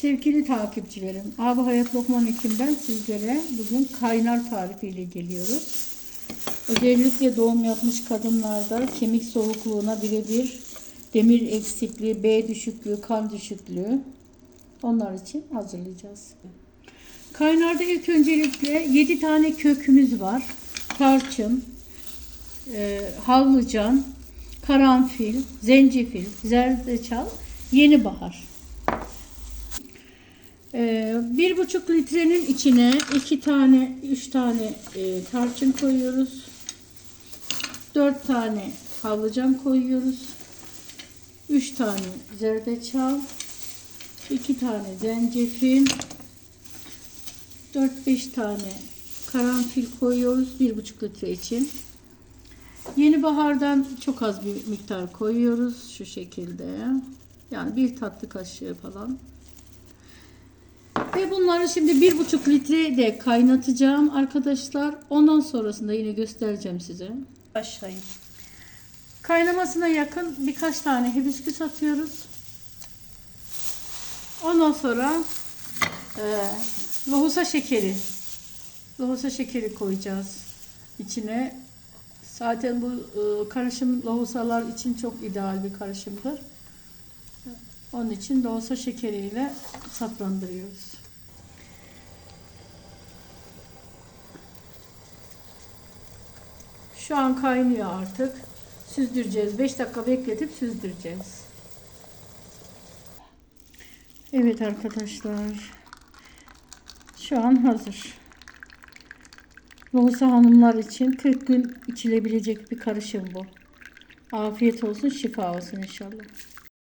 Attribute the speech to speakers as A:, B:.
A: Sevgili takipçilerim, Abi Hayat Lokman Hekim'den sizlere bugün kaynar tarifiyle geliyoruz. Özellikle doğum yapmış kadınlarda kemik soğukluğuna birebir demir eksikliği, B düşüklüğü, kan düşüklüğü onlar için hazırlayacağız. Kaynarda ilk öncelikle 7 tane kökümüz var. Tarçın, e, havlucan, karanfil, zencefil, zerdeçal, yeni bahar. Ee, bir buçuk litrenin içine iki tane, üç tane e, tarçın koyuyoruz. Dört tane havlucan koyuyoruz. Üç tane zerdeçal. iki tane zencefil. Dört beş tane karanfil koyuyoruz bir buçuk litre için. Yeni bahardan çok az bir miktar koyuyoruz şu şekilde. Yani bir tatlı kaşığı falan. Ve bunları şimdi bir buçuk litre de kaynatacağım arkadaşlar. Ondan sonrasında yine göstereceğim size. Başlayın. Kaynamasına yakın birkaç tane hibiskus atıyoruz. Ondan sonra e, lohusa şekeri. Lohusa şekeri koyacağız içine. Zaten bu e, karışım lohusalar için çok ideal bir karışımdır. Onun için lohusa şekeriyle tatlandırıyoruz. Şu an kaynıyor artık. Süzdüreceğiz. 5 dakika bekletip süzdüreceğiz. Evet arkadaşlar. Şu an hazır. Lohusa hanımlar için 40 gün içilebilecek bir karışım bu. Afiyet olsun, şifa olsun inşallah.